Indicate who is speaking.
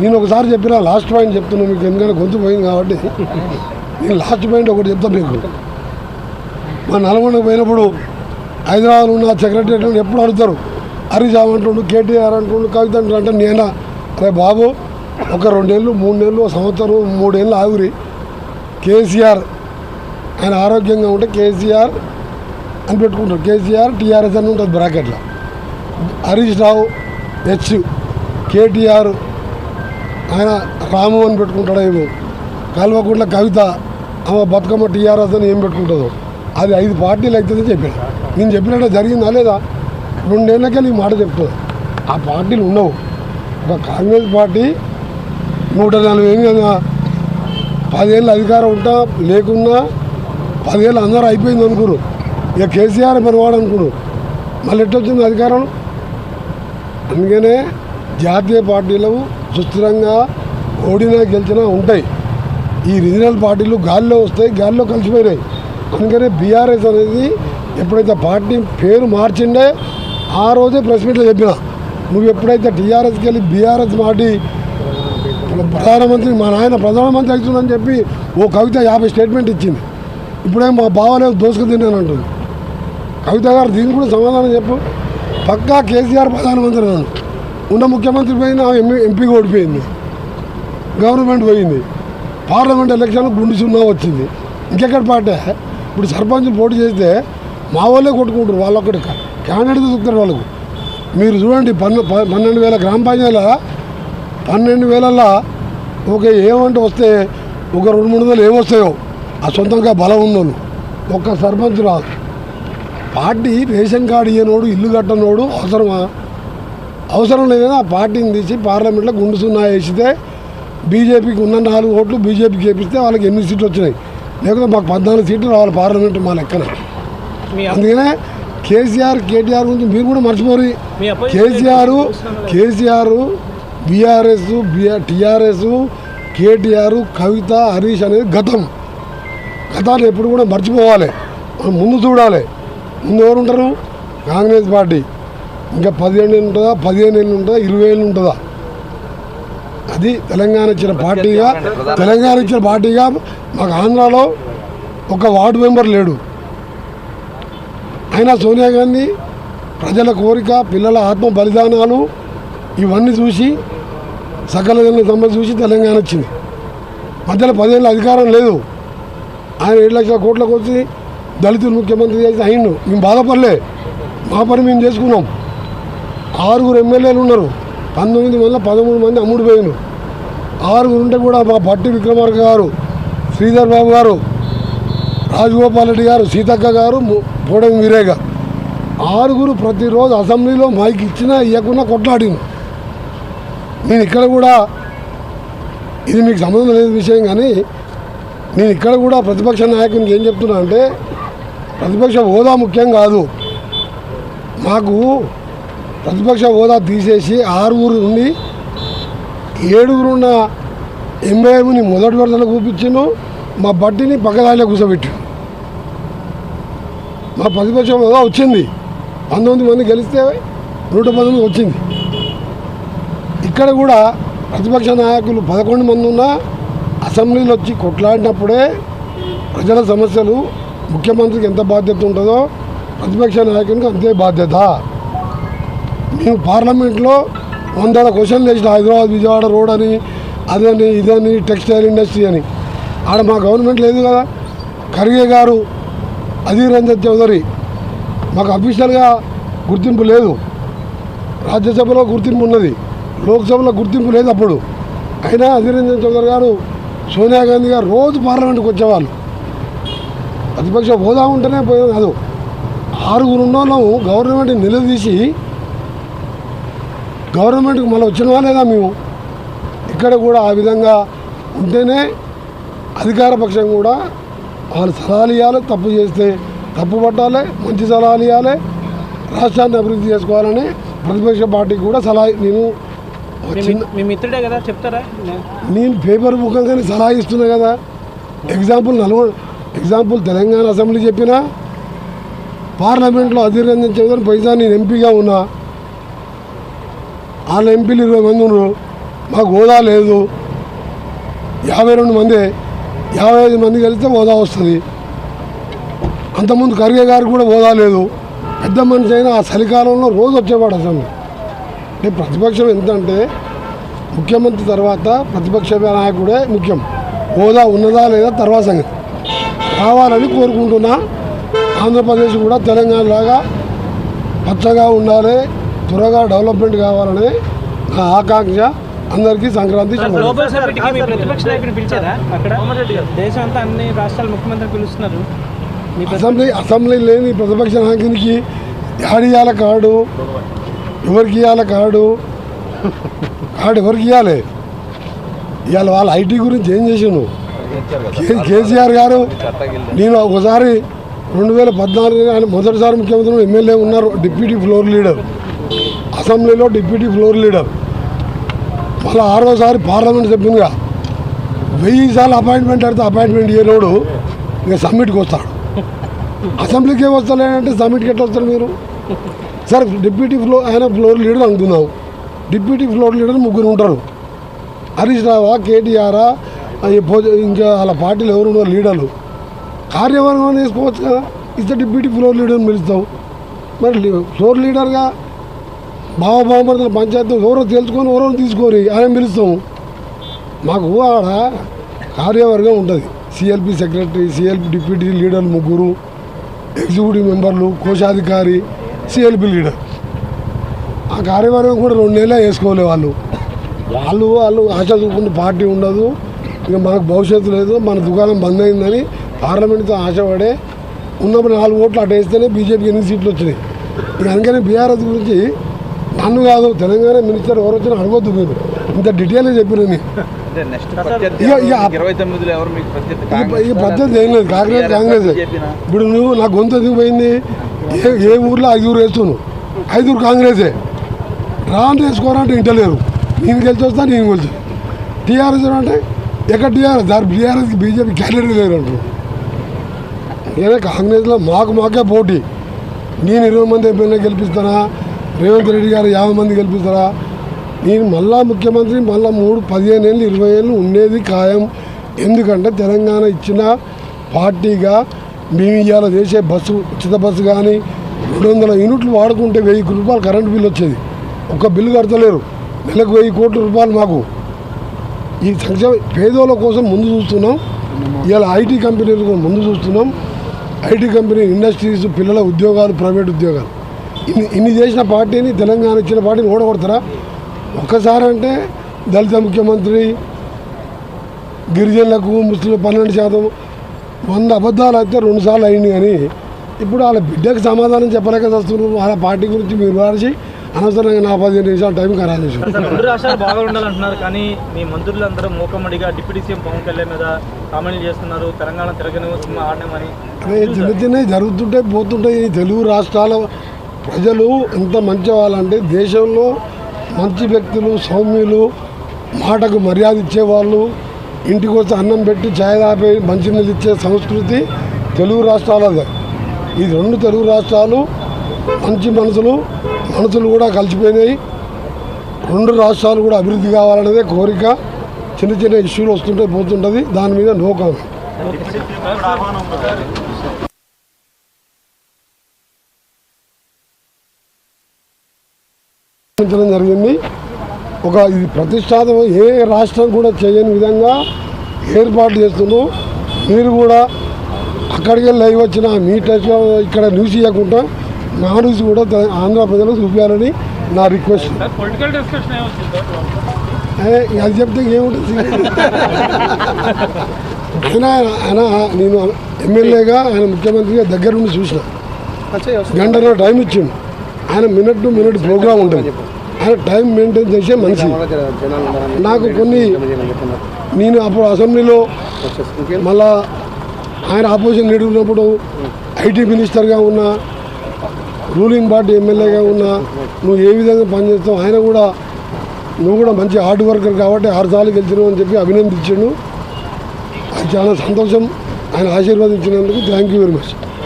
Speaker 1: నేను ఒకసారి చెప్పిన లాస్ట్ పాయింట్ చెప్తున్నాను మీకు ఎందుకంటే గొంతు పోయింది కాబట్టి. నేను లాస్ట్ పాయింట్ ఒకటి చెప్తాను మీకు. మా నల్గొండకు పోయినప్పుడు హైదరాబాద్ ఉన్న సెక్రటరీ ఎప్పుడు అడుగుతారు? హరీష్ రావు అంటుండు కేటీఆర్ అంటుండు కవిత అంటే నేను? అరే బాబు ఒక రెండేళ్ళు మూడు నెలలు సంవత్సరం మూడేళ్ళు ఆగురి. కేసీఆర్ ఆయన ఆరోగ్యంగా ఉంటే కేసీఆర్ అని పెట్టుకుంటారు కేసీఆర్ టీఆర్ఎస్ అని ఉంటుంది బ్రాకెట్లో హరీష్ రావు హెచ్ కేటీఆర్ ఆయన రాము అని పెట్టుకుంటాడేమో కల్వకుంట్ల కవిత ఆమె బతుకమ్మ టీఆర్ఎస్ అని ఏం పెట్టుకుంటుందో. అది ఐదు పార్టీలు అవుతుందని చెప్పాడు నేను చెప్పినట్టు జరిగిందా లేదా? రెండేళ్ళకెళ్ళి ఈ మాట చెప్తుంది. ఆ పార్టీలు ఉండవు. ఒక కాంగ్రెస్ పార్టీ నూట నలభై ఎనిమిది పదేళ్ళు అధికారం ఉంటా లేకున్నా పదేళ్ళు అందరూ అయిపోయింది అనుకురు. ఇక కేసీఆర్ మనవాడు అనుకురు. మళ్ళీ ఎట్టొచ్చింది అధికారం? అందుకనే జాతీయ పార్టీలు సుస్థిరంగా ఓడినా గెలిచినా ఉంటాయి. ఈ రీజనల్ పార్టీలు గాల్లో వస్తాయి గాల్లో కలిసిపోయినాయి. అందుకనే బీఆర్ఎస్ అనేది ఎప్పుడైతే పార్టీ పేరు మార్చిండే ఆ రోజే ప్రెస్ మీట్లో చెప్పిన నువ్వు ఎప్పుడైతే టీఆర్ఎస్కి వెళ్ళి బీఆర్ఎస్ మాటి ప్రధానమంత్రి మా నాయన ప్రధానమంత్రి అవుతుందని చెప్పి ఓ కవిత యాభై స్టేట్మెంట్ ఇచ్చింది. ఇప్పుడే మా బావలే దోసుకు తిన్నాను అంటుంది. కవిత గారు దీనికి కూడా సమాధానం చెప్పు. పక్కా కేసీఆర్ ప్రధానమంత్రి ఉన్న ముఖ్యమంత్రి పోయిన ఎంపీ ఎంపీగా ఓడిపోయింది. గవర్నమెంట్ పోయింది. పార్లమెంట్ ఎలక్షన్ గుండు సున్నా వచ్చింది. ఇంకెక్కడ పాటే? ఇప్పుడు సర్పంచ్ పోటీ చేస్తే మా వాళ్ళే కొట్టుకుంటారు వాళ్ళొక్కటి క్యాండిడేట్ దొరుకుతారు వాళ్ళకు. మీరు చూడండి పన్ను పన్నెండు వేల గ్రామ పంచాయతీల పన్నెండు వేలల్లో ఒక ఏమంటే వస్తే ఒక రెండు మూడు వందలు ఏమొస్తాయో ఆ సొంతంగా బలం ఉన్నోళ్ళు. ఒక్క సర్పంచ్ రాదు. పార్టీ రేషన్ కార్డు ఇయ్యనోడు ఇల్లు కట్టనోడు అవసరమా? అవసరం లేదని ఆ పార్టీని తీసి పార్లమెంట్లో గుండు సున్నా వేసితే బీజేపీకి ఉన్న నాలుగు ఓట్లు బీజేపీకి వేపిస్తే వాళ్ళకి ఎనిమిది సీట్లు వచ్చినాయి? లేకపోతే మాకు పద్నాలుగు సీట్లు రావాలి పార్లమెంట్ మా లెక్కన. అందుకనే కేసీఆర్ కేటీఆర్ గురించి మీరు కూడా మర్చిపోరు. KCR KCR BRS BR TRS KTR Kavitha Harish అనేది గతం. గతాన్ని ఎప్పుడు కూడా మర్చిపోవాలి. మనం ముందు చూడాలి. ముందు ఎవరు ఉంటారు కాంగ్రెస్ పార్టీ. ఇంకా పదిహేను ఏళ్ళు ఉంటుందా? పదిహేను ఏళ్ళు ఉంటుందా? ఇరవై ఏళ్ళు ఉంటుందా? అది తెలంగాణ ఇచ్చిన పార్టీగా తెలంగాణ ఇచ్చిన పార్టీగా మాకు ఆంధ్రాలో ఒక వార్డు మెంబర్ లేడు. అయినా సోనియా గాంధీ ప్రజల కోరిక పిల్లల ఆత్మ బలిదానాలు ఇవన్నీ చూసి సకల జనుల చూసి తెలంగాణ వచ్చింది. మధ్యలో పదేళ్ళ అధికారం లేదు. ఆయన ఏడు లక్షల కోట్లకు వచ్చి దళితులు ముఖ్యమంత్రి చేసి అయిండు. మేము బాధపడలే. మా పని మేము చేసుకున్నాం. ఆరుగురు ఎమ్మెల్యేలు ఉన్నారు. పంతొమ్మిది మంది పదమూడు మంది అమ్ముడు పోయినారు ఆరుగురు ఉంటే కూడా మా పట్టి విక్రమార్క గారు శ్రీధర్ బాబు గారు రాజగోపాల్ రెడ్డి గారు సీతక్క గారు ము- పోడం వీరే గారు ఆరుగురు ప్రతిరోజు అసెంబ్లీలో మైక్ ఇచ్చినా ఇవ్వకుండా కొట్లాడింది నేను ఇక్కడ కూడా ఇది మీకు సంబంధం లేని విషయం కానీ నేను ఇక్కడ కూడా ప్రతిపక్ష నాయకునికి ఏం చెప్తున్నా అంటే ప్రతిపక్ష హోదా ముఖ్యం కాదు. మాకు ప్రతిపక్ష హోదా తీసేసి ఆరుగురు నుండి ఏడుగురు ఉన్న ఎంఐఎంని మొదటి వరుసలో కూపించాను మా బట్టిని పక్కదారిలో కూర్చోబెట్టి మా ప్రతిపక్ష హోదా వచ్చింది. పంతొమ్మిది మంది గెలిస్తే నూట పంతొమ్మిది వచ్చింది. ఇక్కడ కూడా ప్రతిపక్ష నాయకులు పదకొండు మంది ఉన్నా అసెంబ్లీలో వచ్చి కొట్లాడినప్పుడే ప్రజల సమస్యలు ముఖ్యమంత్రికి ఎంత బాధ్యత ఉంటుందో ప్రతిపక్ష నాయకునికి అంతే బాధ్యత. మేము పార్లమెంట్లో వందల క్వశ్చన్లు వేసిన హైదరాబాద్ విజయవాడ రోడ్ అని అదని ఇదని టెక్స్టైల్ ఇండస్ట్రీ అని. ఆడ మా గవర్నమెంట్ లేదు కదా. ఖర్గే గారు అధీర్ రంజన్ చౌదరి మాకు అఫీషియల్గా గుర్తింపు లేదు. రాజ్యసభలో గుర్తింపు ఉన్నది. లోక్సభలో గుర్తింపు లేదు అప్పుడు. అయినా అధీర్ రంజన్ చౌదరి గారు సోనియా గాంధీ గారు రోజు పార్లమెంట్కి వచ్చేవాళ్ళు. ప్రతిపక్ష హోదా ఉంటేనే పోయేది కాదు. ఆరుగురు ఉన్నోళ్ళం గవర్నమెంట్ నిలదీసి గవర్నమెంట్కి మళ్ళీ వచ్చినవా లేదా మేము? ఇక్కడ కూడా ఆ విధంగా ఉంటేనే అధికార పక్షం కూడా వాళ్ళు సలహాలు ఇవ్వాలి తప్పు చేస్తే తప్పు పట్టాలి మంచి సలహాలు ఇవ్వాలి రాష్ట్రాన్ని అభివృద్ధి చేసుకోవాలని ప్రతిపక్ష పార్టీకి కూడా సలహా నేను
Speaker 2: మీ మిత్రుడే కదా చెప్తారా?
Speaker 1: నేను పేపర్ ముఖంగానే సలహా ఇస్తున్నా కదా. Example Nalgonda example Telangana assembly చెప్పినా పార్లమెంట్లో అధీర్ రంజన్ చౌదరి పైసా నేను ఎంపీగా ఉన్నా. వాళ్ళ ఎంపీలు ఇరవై మంది ఉన్నారు. మాకు హోదా లేదు. యాభై రెండు మంది యాభై ఐదు మంది కలిస్తే హోదా వస్తుంది. అంతకుముందు ఖర్గే గారికి కూడా హోదా లేదు. పెద్ద మనిషి అయినా ఆ చలికాలంలో రోజు వచ్చేవాడు అసలు. అంటే ప్రతిపక్షం ఎంతంటే ముఖ్యమంత్రి తర్వాత ప్రతిపక్ష నాయకుడే ముఖ్యం. హోదా ఉన్నదా లేదా తర్వాత సంగతి. కావాలని కోరుకుంటున్నా. ఆంధ్రప్రదేశ్ కూడా తెలంగాణ లాగా పచ్చగా ఉండాలి. త్వరగా డెవలప్మెంట్ కావాలని నా ఆకాంక్ష. అందరికీ సంక్రాంతి శుభాకాంక్షలు.
Speaker 2: గ్లోబల్ సమ్మిట్కి మీ ప్రతిపక్ష నాయకుడిని పిలిచారా? అక్కడ? దేశం అంతా అన్ని రాష్ట్రాల ముఖ్యమంత్రి పిలుస్తున్నారు. మీ ప్రతి-
Speaker 1: అసెంబ్లీ అసెంబ్లీ లేని ప్రతిపక్ష నాయకునికి యాడియాల కార్డు ఎవరికి ఇవ్వాలి కార్డు? కార్డు ఎవరికి ఇవ్వాలి ఇవాళ వాళ్ళ ఐటీ గురించి ఏం కే- కేసీఆర్ గారు నేను ఒకసారి రెండు వేల పద్నాలుగు ఆయన మొదటిసారి ముఖ్యమంత్రి ఎమ్మెల్యే ఉన్నారు డిప్యూటీ ఫ్లోర్ లీడర్. అసెంబ్లీలో డిప్యూటీ ఫ్లోర్ లీడర్. మళ్ళీ ఆరోసారి పార్లమెంట్ సభ్యునిగా వెయ్యి సార్లు అపాయింట్మెంట్ అడితే అపాయింట్మెంట్ ఇయ్యనోడు ఇక సమ్మిట్కి వస్తాడు. అసెంబ్లీకి ఏం వస్తలేనంటే సమ్మిట్కి ఎట్లా వస్తారు మీరు? సార్ డిప్యూటీ ఫ్లోర్ ఆయన ఫ్లోర్ లీడర్ అనుకుందాం డిప్యూటీ ఫ్లోర్ లీడర్ ముగ్గురు ఉంటారు. హరీష్ రావా కేటీఆరా ఇంకా వాళ్ళ పార్టీలు ఎవరు ఉన్నారు లీడర్లు. కార్యవర్గం తీసుకోవచ్చు కదా. ఇస్తే డిప్యూటీ ఫ్లోర్ లీడర్ని పిలుస్తాం. మరి ఫ్లోర్ లీడర్గా బావబామర్దుల పంచాయతీ ఎవరో తెలుసుకొని ఎవరో తీసుకొని ఆయన పిలుస్తాం. మాకు ఆడ కార్యవర్గం ఉంటుంది. CLP secretary CLP deputy leader ముగ్గురు ఎగ్జిక్యూటివ్ మెంబర్లు కోశాధికారి సిఎల్పి లీడర్ ఆ కార్యవర్గం కూడా రెండు నెలలే వేసుకోలే వాళ్ళు. వాళ్ళు వాళ్ళు ఆశ చూపుకుంటే పార్టీ ఉండదు. ఇక మాకు భవిష్యత్తు లేదు. మన దుకాణం బంద్ అయిందని పార్లమెంట్తో ఆశపడే ఉన్నప్పుడు నాలుగు ఓట్లు అటు వేస్తేనే బీజేపీకి ఎన్ని సీట్లు వచ్చినాయి. ఇక అందుకని బీఆర్ఎస్ గురించి నన్ను కాదు తెలంగాణ మినిస్టర్ ఎవరు వచ్చినా అడగొద్దు మీరు. ఇంత డీటెయిల్గా చెప్పిన ఈ- పద్ధతి ఏం లేదు కాంగ్రెస్ కాంగ్రెస్? ఇప్పుడు నువ్వు నా గొంతు ఎందుకు పోయింది? ఏ ఏ ఊర్లో ఐదుగురు వేస్తున్నావు ఐదుగురు కాంగ్రెసే రాని వేసుకోరా అంటే ఇంటలేరు నేను గెలిచి వస్తా నేను గెలిచి టీఆర్ఎస్ అంటే ఎక్కడ టీఆర్ఎస్? దాని టీఆర్ఎస్కి బీజేపీ క్యాండిడేట్ లేరు అంటారు నేనే కాంగ్రెస్లో మాకు మాకే పోటీ. నేను ఇరవై మంది ఎమ్మెల్యే గెలిపిస్తానా? రేవంత్ రెడ్డి గారు యాభై మంది గెలిపిస్తారా? నేను మళ్ళా ముఖ్యమంత్రి మళ్ళా మూడు పదిహేను ఏళ్ళు ఇరవై ఏళ్ళు ఉండేది ఖాయం. ఎందుకంటే తెలంగాణ ఇచ్చిన పార్టీగా మేము ఇవాళ చేసే బస్సు ఉచిత బస్సు కానీ రెండు వందల యూనిట్లు వాడుకుంటే వెయ్యి రూపాయలు కరెంటు బిల్లు వచ్చేది. ఒక్క బిల్లు కడతలేరు. నెలకు వెయ్యి కోట్ల రూపాయలు మాకు. ఈ సంక్షేమ పేదోళ్ళ కోసం ముందు చూస్తున్నాం. ఇవాళ ఐటీ కంపెనీలు ముందు చూస్తున్నాం. ఐటీ కంపెనీ ఇండస్ట్రీస్ పిల్లల ఉద్యోగాలు ప్రైవేట్ ఉద్యోగాలు. ఇన్ని చేసిన పార్టీని తెలంగాణ ఇచ్చిన పార్టీని ఓడగొడతారా? ఒక్కసారి అంటే దళిత ముఖ్యమంత్రి గిరిజనులకు ముస్లిం పన్నెండు శాతం వంద అబద్ధాలు అయితే రెండు సార్లు అయింది కానీ ఇప్పుడు వాళ్ళ బిడ్డకు సమాధానం చెప్పలేక వస్తున్నారు వాళ్ళ పార్టీ గురించి మీరు వాడిచి అనవసరంగా నా పదిహేను నిమిషాలు టైం ఖరాబ్ చేశారు.
Speaker 2: రెండు రాష్ట్రాలు బాగా ఉండాలంటున్నారు కానీ మీ మంత్రులందరూ మూకమ్మడిగా డిప్యూటీ సీఎం పవన్ కళ్యాణ్ మీద కామెంట్లు చేస్తున్నారు. తెలంగాణ తిరగని సినిమా ఆడనేమని
Speaker 1: అదే చిన్న చిన్నవి జరుగుతుంటాయి పోతుంటాయి ఈ తెలుగు రాష్ట్రాల ప్రజలు ఎంత మంచి వాళ్ళంటే దేశంలో మంచి వ్యక్తులు సౌమ్యులు మాటకు మర్యాద ఇచ్చేవాళ్ళు ఇంటికి వచ్చి అన్నం పెట్టి ఛాయ్ తాపే మంచినీళ్ళు ఇచ్చే సంస్కృతి తెలుగు రాష్ట్రాలదే. ఈ రెండు తెలుగు రాష్ట్రాలు మంచి మనసులు మనసులు కూడా కలిసిపోయినాయి. రెండు రాష్ట్రాలు కూడా అభివృద్ధి కావాలనేదే కోరిక. చిన్న చిన్న ఇష్యూలు వస్తుంటే పోతుంటుంది. దాని మీద నో కామెంట్. నిర్మించడం జరిగింది. ఒక ఇది ప్రతిష్టాత్మక ఏ రాష్ట్రం కూడా చేయని విధంగా ఏర్పాటు చేస్తున్నాం మీరు కూడా అక్కడికి వెళ్ళి లైవ్ వచ్చిన మీ టచ్ ఇక్కడ న్యూస్ ఇవ్వకుండా నా న్యూస్ కూడా ఆంధ్ర ప్రజలకు చూపించాలని నా రిక్వెస్ట్.
Speaker 2: పొలిటికల్ డిస్కషన్
Speaker 1: ఏ, అది చెప్తే ఏముంటుంది? ఆయన ఆయన నేను ఎమ్మెల్యేగా ఆయన ముఖ్యమంత్రిగా దగ్గర నుండి చూసిన. గంటన్నర టైం ఇచ్చిండు. ఆయన మినిట్ టు మినిట్ ప్రోగ్రామ్ ఉంటుంది. ఆయన టైం మెయింటైన్ చేసే మనిషి. నాకు కొన్ని నేను అప్పుడు అసెంబ్లీలో మళ్ళా ఆయన ఆపోజిషన్ లీడర్ ఉన్నప్పుడు ఐటీ మినిస్టర్గా ఉన్నా రూలింగ్ పార్టీ ఎమ్మెల్యేగా ఉన్నా నువ్వు ఏ విధంగా పనిచేస్తావు ఆయన కూడా నువ్వు కూడా మంచి హార్డ్ వర్కర్ కాబట్టి ఆరు సార్లు గెలిచినావు అని చెప్పి అభినందించాడు. అది చాలా సంతోషం. ఆయన ఆశీర్వాదించినందుకు థ్యాంక్ యూ వెరీ మచ్.